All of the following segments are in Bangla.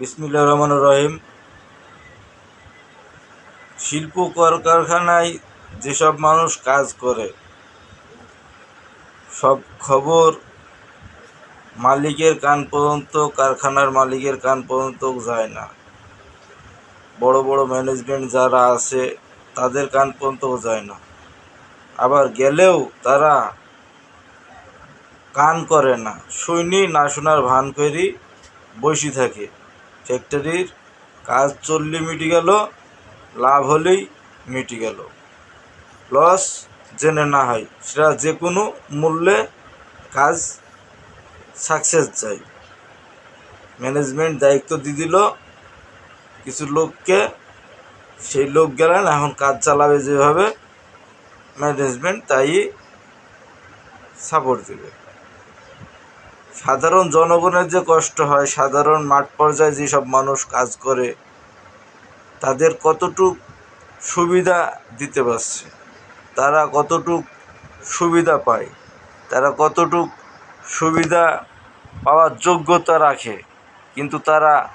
বিসমিল্লা রহমান রহিম। শিল্প কলকারখানায় যেসব মানুষ কাজ করে, সব খবর মালিকের কান পর্যন্ত, কারখানার মালিকের কান পর্যন্ত যায় না। বড় বড় ম্যানেজমেন্ট যারা আছে, তাদের কান পর্যন্ত যায় না। আবার গেলেও তারা কান করে না। শুনি না শোনার ভান করি বসে থাকে। ফ্যাক্টরির কাজ চললে মিটে গেল, লাভ হলেই মিটে গেল। লস জেনে না হয়, সেটা যে কোনো মূল্যে কাজ সাকসেস চাই। ম্যানেজমেন্ট দায়িত্ব দিয়ে দিল, কিছু লোককে, সেই লোক গেলেন, এখন কাজ চালাবে যেভাবে, ম্যানেজমেন্ট তাই সাপোর্ট দেবে। সাধারণ জনগণের যে কষ্ট হয়, সাধারণ মাঠ পর্যায়ে যেসব মানুষ কাজ করে, তাদের কতটুক সুবিধা দিতে পারছে? তারা কতটুক সুবিধা পায়? তারা কতটুক সুবিধা পাওয়ার যোগ্যতা রাখে? কিন্তু তারা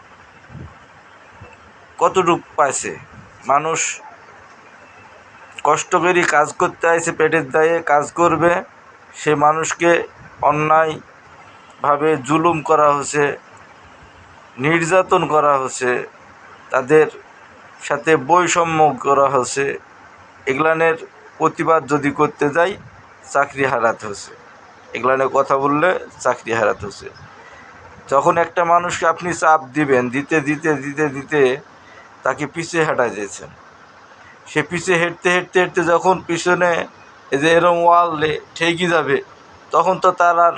কতটুক পাইছে? মানুষ কষ্ট করে কাজ করতে আইছে, পেটের দায়ে কাজ করবে, সে মানুষকে অন্যায়ভাবে জুলুম করা হচ্ছে নির্যাতন করা হচ্ছে তাদের সাথে বৈষম্য করা হচ্ছে এগুলানের প্রতিবাদ যদি করতে যাই, চাকরি হারাতে হচ্ছে এগুলানের কথা বললে চাকরি হারাতে হচ্ছে যখন একটা মানুষকে আপনি চাপ দিবেন, দিতে দিতে দিতে দিতে তাকে পিছিয়ে হাঁটা দিয়েছেন সে পিছিয়ে হেঁটতে হেঁটতে হেঁটতে যখন পিছনে এই যে এরম ওয়ালে ঠেকে যাবে, তখন তো তার আর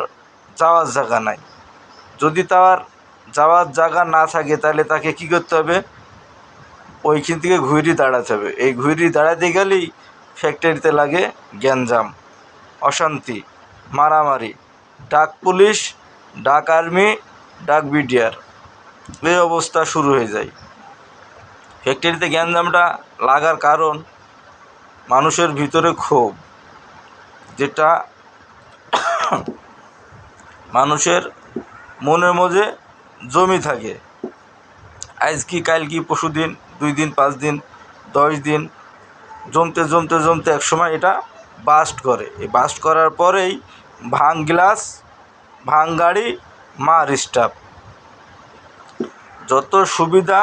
যাওয়ার জায়গা নাই। যদি তার যাওয়ার জায়গা না থাকে, তাহলে তাকে কী করতে হবে? ওইখান থেকে ঘুরি দাঁড়াতে হবে। এই ঘুরি দাঁড়াতে গেলেই ফ্যাক্টরিতে লাগে গ্যাঞ্জাম, অশান্তি, মারামারি, ডাক পুলিশ, ডাক আর্মি, ডাক বিডিআর। এই অবস্থা শুরু হয়ে যায়। ফ্যাক্টরিতে গ্যাঞ্জামটা লাগার কারণ মানুষের ভিতরে ক্ষোভ, যেটা মানুষের মনের মধ্যে জমি থাকে। আজ কি, কাল কি, পরশু দিন, দুই দিন, পাঁচ দিন, দশ দিন, জমতে জমতে জমতে এক সময় এটা বাস্ট করে। এই বাস্ট করার পরেই ভাঙ গ্লাস ভাঙ গাড়ি, মার স্টাফ যত সুবিধা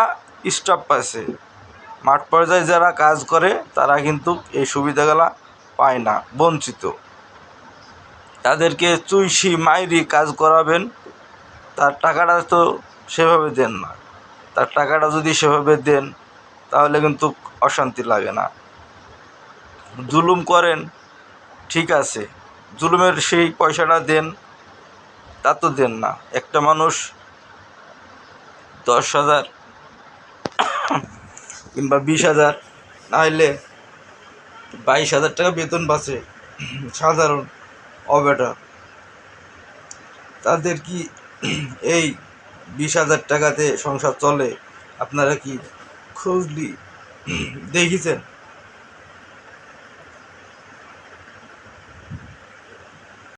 স্টাফ পাচ্ছে মাঠ পর্যায়ে যারা কাজ করে, তারা কিন্তু এই সুবিধাগুলা পায় না, বঞ্চিত। তাদেরকে চুইসি, মাইরি কাজ করাবেন। তার টাকাটা তো সেভাবে দেন না। তার টাকাটা যদি সেভাবে দেন, তাহলে কিন্তু অশান্তি লাগে না। জুলুম করেন, ঠিক আছে। জুলুমের সেই পয়সাটা দেন, তা তো দেন না। একটা মানুষ দশ হাজার কিংবা বিশ হাজার, নাহলে বাইশ হাজার টাকা বেতন বাঁচে সাধারণ অবেটার তাদের কি এই বিশ হাজার টাকাতে সংসার চলে? আপনারা কি খুঁজলি? দেখেছেন?